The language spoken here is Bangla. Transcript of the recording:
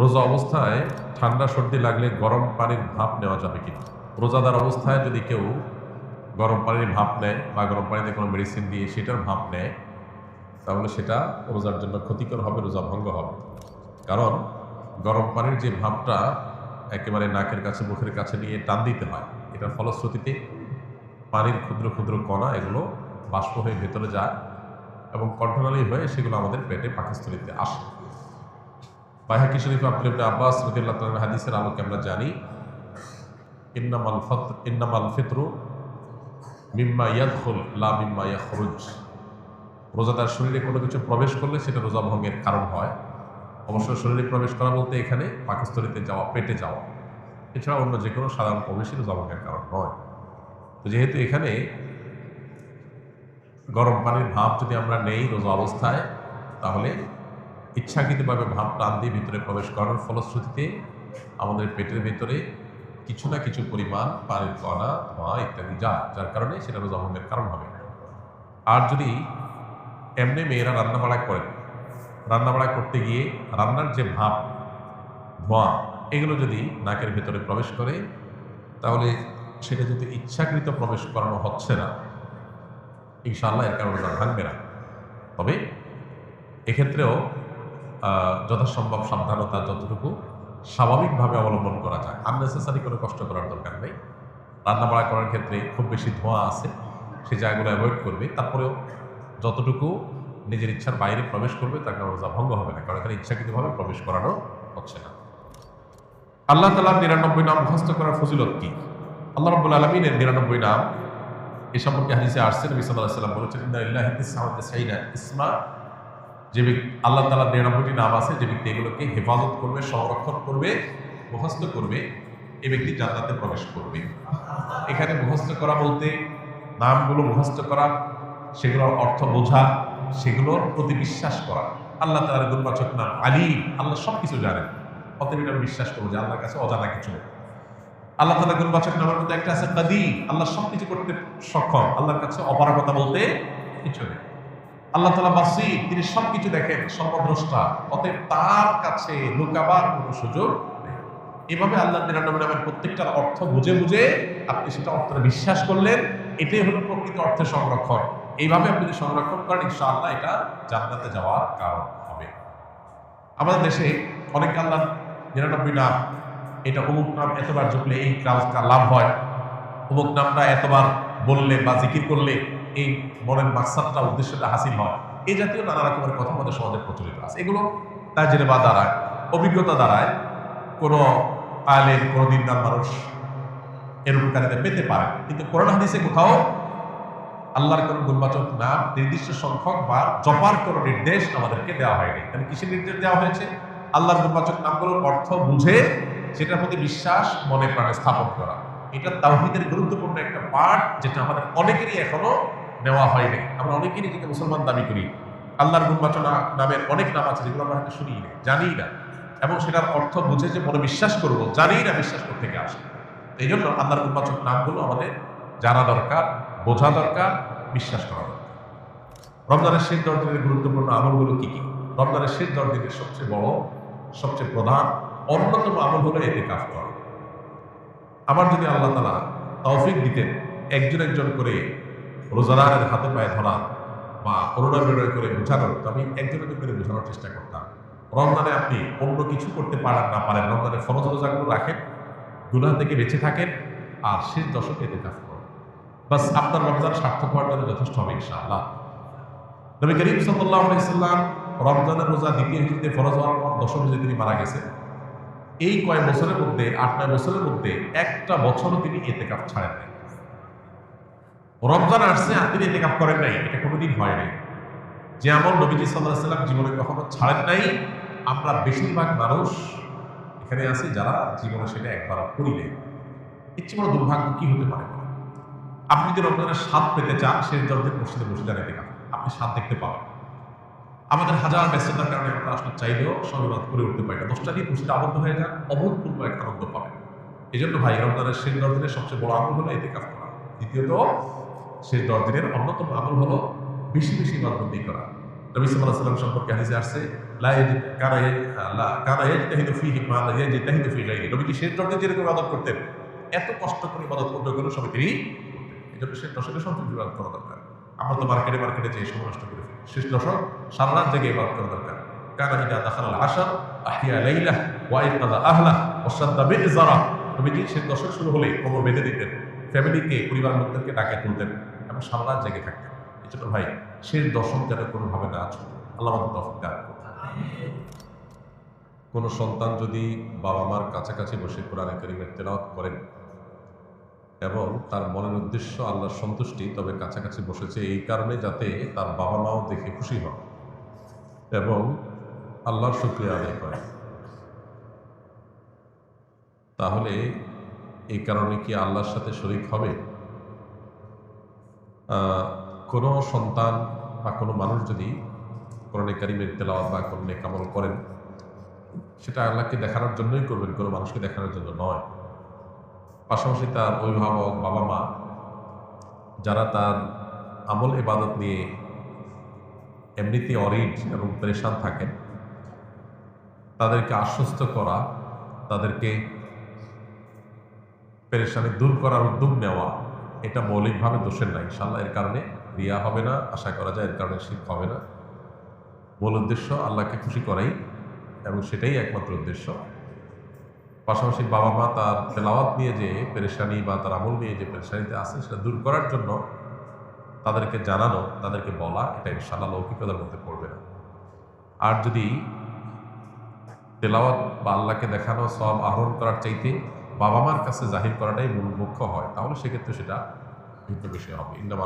রোজা অবস্থায় ঠান্ডা সর্দি লাগলে গরম পানির ভাপ নেওয়া যাবে কিনা? রোজাদার অবস্থায় যদি কেউ গরম পানির ভাপ নেয় বা গরম পানিতে কোনো মেডিসিন দিয়ে সেটার ভাপ নেয়, তাহলে সেটা রোজার জন্য ক্ষতিকর হবে, রোজা ভঙ্গ হবে। কারণ গরম পানির যে ভাবটা একেবারে নাকের কাছে, মুখের কাছে নিয়ে টান দিতে হয়, এটার ফলশ্রুতিতে পানির ক্ষুদ্র ক্ষুদ্র কণা এগুলো বাষ্প হয়ে ভেতরে যায় এবং কণ্ঠনালী হয়ে সেগুলো আমাদের পেটে পাকিস্তানিতে আসে। বাইহাকি শরীফ আব্দুল ইবনে আব্বাস রদিল্লাহ তাআলার হাদিসের আলোকে আমরা জানি, ইন্নামাল ফত, ইন্নামাল ফিতরু মিম্মা ইয়াদখুল, লা মিম্মা ইয়াখরুজ। রোজাদার শরীরে কোনো কিছু প্রবেশ করলে সেটা রোজা ভঙ্গের কারণ হয়। অবশ্য শরীরে প্রবেশ করা বলতে এখানে পাকস্থলিতে যাওয়া, পেটে যাওয়া, এছাড়া অন্য যে কোনো সাধারণ প্রবেশই রোজা ভঙ্গের কারণ নয়। তো যেহেতু এখানে গরম পানির ভাব যদি আমরা নেই রোজা অবস্থায়, তাহলে ইচ্ছাকৃতভাবে ভাব টান দিয়ে ভিতরে প্রবেশ করার ফলশ্রুতিতে আমাদের পেটের ভেতরে কিছু না কিছু পরিমাণ পানির কণা ধোঁয়া ইত্যাদি যা যার কারণে সেটা রোজা ভঙ্গের কারণ হবে। আর যদি এমনি মেয়েরা রান্নাবাড়া করেন রান্নাবাড়া করতে গিয়ে রান্নার যে ভাব, ধোঁয়া, এগুলো যদি নাকের ভেতরে প্রবেশ করে, তাহলে সেটা যদি ইচ্ছাকৃত প্রবেশ করানো হচ্ছে না, ইনশাআল্লাহ এর কারণে ভাঙবে না। তবে এক্ষেত্রেও যথাসম্ভব সাবধানতা যতটুকু স্বাভাবিকভাবে অবলম্বন করা যায়। আননেসেসারি কোনো কষ্ট করার দরকার নেই। রান্নাবাড়া করার ক্ষেত্রে খুব বেশি ধোঁয়া আছে সেই জায়গাগুলো অ্যাভয়েড করবে। তারপরেও যতটুকু নিজের ইচ্ছার বাইরে প্রবেশ করবে, তার কারণে রোজা ভঙ্গ হবে না, কারণ এখানে ইচ্ছাকৃতভাবে প্রবেশ করানো হচ্ছে না। আল্লাহ তালার নিরানব্বই নাম মুখস্থ করার ফজিলত কি? আল্লাহ রব্বুল আলমিনের নিরানব্বই নাম এ সম্পর্কে হাদিসে আসছে, নবী সাল্লাহ সাল্লাম বলেছেন ইসমা যে আল্লাহ তালার নিরানব্বইটি নাম আছে, যে ব্যক্তি এগুলোকে হেফাজত করবে, সংরক্ষণ করবে, মুখস্থ করবে, এ ব্যক্তি জান্নাতে প্রবেশ করবে। এখানে মুখস্থ করা বলতে নামগুলো মুখস্থ করা, সেগুলোর অর্থ বোঝা, সেগুলোর প্রতি বিশ্বাস করা। আল্লাহ তালার গুণবাচক নাম আলী, আল্লাহ সব কিছু জানেন। অতএব এটা বিশ্বাস করব যে আল্লাহর কাছে অজানা কিছু আল্লাহ তালা গুণবাচক নামের মধ্যে একটা আছে কাদি আল্লাহ সব কিছু করতে সক্ষম। আল্লাহর কাছে অপারগতা বলতে কিছু নেই। আল্লাহ তালা বাসি তিনি সব কিছু দেখেন, সর্বদ্রষ্টা। অতএব তার কাছে লুকাবার কোনো সুযোগ নেই। এভাবে আল্লাহ নিরানব্বই প্রত্যেকটার অর্থ বুঝে বুঝে আপনি সেটা অর্থটা বিশ্বাস করলেন, এটাই হলো প্রকৃত অর্থের সংরক্ষণ। এইভাবে আপনি যদি সংরক্ষণ করেন, ইনশাআল্লাহ এটা জান্নাতে যাওয়ার কারণ হবে। আমাদের দেশে অনেক আল্লাহ নিরানব্বই নাম, এটা অমুক নাম এতবার জপলে এই কাজটা লাভ হয়। অমুক নামটা এতবার বললে বা জিকির করলে এই মনের মাকসাদটা, উদ্দেশ্যটা হাসিল হয়। এই জাতীয় নানা রকমের কথা আমাদের সমাজে প্রচলিত আছে। এগুলো তাই জেনে বা দাঁড়ায় অভিজ্ঞতা দ্বারায় কোনো আলেম, কোনো দিনদার মানুষ এরকম কারিতা পেতে পারে। কিন্তু কোরআন হাদিসে কোথাও আল্লাহর কোনো গুণবাচক নাম, নির্দিষ্ট সংখ্যক বা জপার কোনো নির্দেশ আমাদেরকে দেওয়া হয়নি। তাহলে কিসের নির্দেশ দেওয়া হয়েছে? আল্লাহর গুণবাচক নামগুলোর অর্থ বুঝে সেটার প্রতি বিশ্বাস, মনে প্রাণে স্থাপন করা। এটা তাওহিদের গুরুত্বপূর্ণ একটা পার্ট যেটা আমাদের অনেকেরই এখনও নেওয়া হয়নি আমরা অনেকেই নিজেকে মুসলমান দাবি করি, আল্লাহর গুণবাচনা নামের অনেক নাম আছে যেগুলো আমরা হয়তো শুনি না জানি না। এবং সেটার অর্থ বুঝে যে মনে বিশ্বাস করব জানি না বিশ্বাস করতে গিয়ে আসে। এই জন্য আল্লাহর গুণবাচক নামগুলো আমাদের জানা দরকার, বোঝা দরকার, বিশ্বাস করা দরকার। রমজানের শেষ দশ দিনের গুরুত্বপূর্ণ আমলগুলো কী কী? রমজানের শেষ দশ দিনের সবচেয়ে বড়, সবচেয়ে প্রধান, অন্যতম আমল হলো এতে কাজ করা। আমার যদি আল্লাহ তালা তৌফিক দিতেন, একজন একজন করে রোজাদারের হাতে পায়ে ধরা বা করোনা বিনয় করে বোঝানোর তো আমি একজন একজন করে বোঝানোর চেষ্টা করতাম। রমজানে আপনি অন্য কিছু করতে পারেন না পারেন, রমজানে ফরজ রোজাগুলো রাখেন, গুনাহ থেকে বেঁচে থাকেন, আর শেষ দশকে এতে কাজ করেন। বাস, আপনার রমজান সার্থক হওয়ার জন্য যথেষ্ট হবে ইনশাআল্লাহ। নবী করিম সাল্লাহ আলাইসাল্লাম রমজানের রোজা দ্বিতীয় হিজড়িতে ফরজ হওয়ার পর দশম হিজড়ি তিনি মারা গেছেন। এই কয়েক বছরের মধ্যে, আট নয় বছরের মধ্যে একটা বছরও তিনি এতে কাপ ছাড়েন রমজান আসছে, আর তিনি এতে কাপ করেন নাই। এটা কোনোদিন হয় নাই। যে আমল নবীজি সাল্লাহ সাল্লাম জীবনে কখনো ছাড়েন নাই, আমরা বেশিরভাগ মানুষ এখানে আছি যারা জীবনে সেটা একবার করিলে ইচ্ছে বড় দুর্ভাগ্য কী হতে পারে? আপনি যদি রমজানের স্বাদ পেতে চান, সেই দরদের মসজিদে বসে যান এতেকাপ আপনি স্বাদ দেখতে পাবেন। আমাদের হাজার ব্যস্ততার কারণে আমরা আসলে চাইলেও সর্বাদ করে উঠতে পারি না। দশটা দিয়ে পুষতে আবদ্ধ হয়ে যান, অভূতপূর্ব একটা আনন্দ পাবেন। এই জন্য ভাই, রমজানের শেষ দশ দিনের সবচেয়ে বড় আনন্দ হলো এতে কাজ করা। দ্বিতীয়ত শেষ দশ দিনের অন্যতম আমল হলো বেশি বেশি বাদবন্দি করা। নবী আলাইহি সাল্লাম সম্পর্কে হাদিসে আসছে নবীজি শেষ দশে যেরকম ইবাদত করতেন, এত কষ্ট করে ইবাদত করতে কোনো সময় তিনি এই জন্য দশকে সন্তুষ্ট ইবাদত করা দরকার। আমরা তো মার্কেটে মার্কেটে যে সময় নষ্ট করে শেষ দশক সারা রাত জেগে ইবাদত করা দরকার। কানা ইদা দাখালাল আশার আহিয়া লাইলা, ওয়া ইকাযা আহলা, ওয়া সাদ্দা বিইজারা নবীজি শেষ দশক শুরু হলে কোমর বেঁধে দিতেন। ফ্যামিলিকে পরিবার লোকদেরকে ডাকে তুলতেন। এবং সারা রাত জেগে থাকতেন এই জন্য ভাই শেষ দশক যেন কোনোভাবে না ছুটে। আল্লাহ আমাদের তফিক দান। কোনো সন্তান যদি বাবা মার কাছাকাছি বসে কোরআনে করিমের তেলাওয়াত করেন এবং তার মনের উদ্দেশ্য আল্লাহর সন্তুষ্টি তবে কাছাকাছি বসেছে এই কারণে যাতে তার বাবা মাও দেখে খুশি হয় এবং আল্লাহর শুক্রিয়া আদায় করে তাহলে এই কারণে কি আল্লাহর সাথে শরিক হবে? কোনো সন্তান বা কোনো মানুষ যদি কোরআনে কারিমের তেলাওয়াত বা কোনো নেকামল করেন, সেটা আল্লাহকে দেখানোর জন্যই করবেন, কোনো মানুষকে দেখানোর জন্য নয়। পাশাপাশি তার অভিভাবক, বাবা মা, যারা তার আমল ইবাদত নিয়ে এমনিতে অরিড এবং পরেশান থাকেন, তাদেরকে আশ্বস্ত করা, তাদেরকে পেরেশানি দূর করার উদ্যোগ নেওয়া এটা মৌলিকভাবে দোষের না ইনশাল্লাহ এর কারণে রিয়া হবে না, আশা করা যায় এর কারণে শিখ হবে না। মূল উদ্দেশ্য আল্লাহকে খুশি করাই, এবং সেটাই একমাত্র উদ্দেশ্য। পাশাপাশি বাবা মা তার তেলাওয়াত নিয়ে যে পেরেশানি বা তার আমল নিয়ে যে পেরেশানিতে আছে, সেটা দূর করার জন্য তাদেরকে জানানো, তাদেরকে বলা, এটা ইনশাল্লাহ লৌকিকতার মধ্যে পড়বে না। আর যদি তেলাওয়াত বা আল্লাহকে দেখানো সব আহরণ করার চাইতে বাবা মার কাছে জাহির করাটাই মূল মুখ্য হয়, তাহলে সেক্ষেত্রে সেটা ভিন্ন বিষয় হবে। ইন্দামা